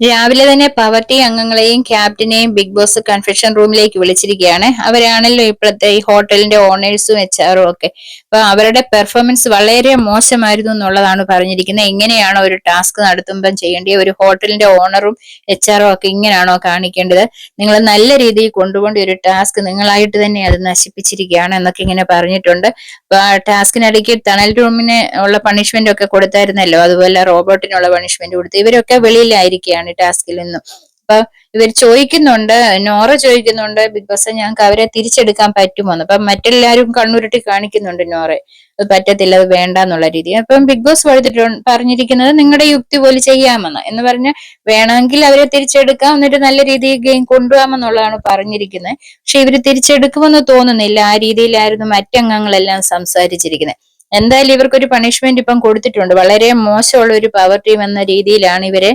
രാവിലെ തന്നെ പവർട്ടി അംഗങ്ങളെയും ക്യാപ്റ്റനെയും ബിഗ് ബോസ് കൺഫെഷൻ റൂമിലേക്ക് വിളിച്ചിരിക്കുകയാണ്. അവരാണല്ലോ ഇപ്പോഴത്തെ ഈ ഹോട്ടലിന്റെ ഓണേഴ്സും എച്ച് ആറും ഒക്കെ. അപ്പൊ അവരുടെ പെർഫോമൻസ് വളരെ മോശമായിരുന്നു എന്നുള്ളതാണ് പറഞ്ഞിരിക്കുന്നത്. എങ്ങനെയാണോ ഒരു ടാസ്ക് നടത്തുമ്പം ചെയ്യേണ്ടത് ഒരു ഹോട്ടലിന്റെ ഓണറും എച്ച് ആറും ഒക്കെ ഇങ്ങനെയാണോ കാണിക്കേണ്ടത്? നിങ്ങൾ നല്ല രീതിയിൽ കൊണ്ടുപോകേണ്ട ഒരു ടാസ്ക് നിങ്ങളായിട്ട് തന്നെ അത് നശിപ്പിച്ചിരിക്കുകയാണ് എന്നൊക്കെ ഇങ്ങനെ പറഞ്ഞിട്ടുണ്ട്. അപ്പൊ ആ ടാസ്കിനിടയ്ക്ക് തണൽ റൂമിന് ഉള്ള പണിഷ്മെന്റ് ഒക്കെ കൊടുത്തായിരുന്നല്ലോ. അതുപോലെ റോബോട്ടിനുള്ള പണിഷ്മെന്റ് കൊടുത്തു. ഇവരൊക്കെ വെളിയിലായിരിക്കുകയാണ് ടാസ്കിൽ നിന്നും. അപ്പൊ ഇവർ ചോദിക്കുന്നുണ്ട് നോറ ചോദിക്കുന്നുണ്ട് ബിഗ് ബോസ് ഞങ്ങൾക്ക് അവരെ തിരിച്ചെടുക്കാൻ പറ്റുമോന്ന്? അപ്പൊ മറ്റെല്ലാരും കണ്ണുരുട്ടി കാണിക്കുന്നുണ്ട് നോറെ. അത് പറ്റത്തില്ല അത് വേണ്ട എന്നുള്ള രീതി അപ്പം ബിഗ് ബോസ് പറഞ്ഞിട്ടുണ്ട് പറഞ്ഞിരിക്കുന്നത് നിങ്ങളുടെ യുക്തി പോലെ ചെയ്യാമെന്ന് എന്ന് പറഞ്ഞ് വേണമെങ്കിൽ അവരെ തിരിച്ചെടുക്കാം എന്നിട്ട് നല്ല രീതിയിൽ ഗെയിം കൊണ്ടുപോകാമെന്നുള്ളതാണ് പറഞ്ഞിരിക്കുന്നത്. പക്ഷെ ഇവർ തിരിച്ചെടുക്കുമെന്ന് തോന്നുന്നില്ല. ആ രീതിയിലായിരുന്നു മറ്റംഗങ്ങളെല്ലാം സംസാരിച്ചിരിക്കുന്നത്. എന്തായാലും ഇവർക്കൊരു പണിഷ്മെന്റ് ഇപ്പം കൊടുത്തിട്ടുണ്ട്. വളരെ മോശമുള്ള ഒരു പവർ ടീം എന്ന രീതിയിലാണ് ഇവരെ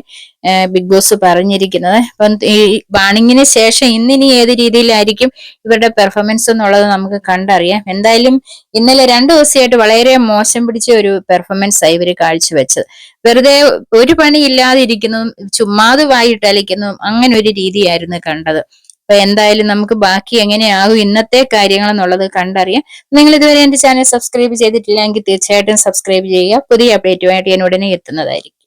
ബിഗ് ബോസ് പറഞ്ഞിരിക്കുന്നത്. അപ്പം ഈ വാണിങ്ങിന് ശേഷം ഇന്നിനി ഏത് രീതിയിലായിരിക്കും ഇവരുടെ പെർഫോമൻസ് എന്നുള്ളത് നമുക്ക് കണ്ടറിയാം. എന്തായാലും ഇന്നലെ രണ്ടു ദിവസമായിട്ട് വളരെ മോശം പിടിച്ച ഒരു പെർഫോമൻസ് ആയി ഇവർ കാഴ്ചവെച്ചത്. വെറുതെ ഒരു പണി ഇല്ലാതിരിക്കുന്നതും ചുമ്മാതെ വായിട്ട് അലിക്കുന്നതും അങ്ങനെ ഒരു രീതിയായിരുന്നു കണ്ടത്. അപ്പൊ എന്തായാലും നമുക്ക് ബാക്കി എങ്ങനെയാകും ഇന്നത്തെ കാര്യങ്ങൾ എന്നുള്ളത് കണ്ടറിയാം. നിങ്ങൾ ഇതുവരെ എന്റെ ചാനൽ സബ്സ്ക്രൈബ് ചെയ്തിട്ടില്ലെങ്കിൽ തീർച്ചയായിട്ടും സബ്സ്ക്രൈബ് ചെയ്യുക. പുതിയ അപ്ഡേറ്റുമായിട്ട് ഞാൻ ഉടനെ എത്തുന്നതായിരിക്കും.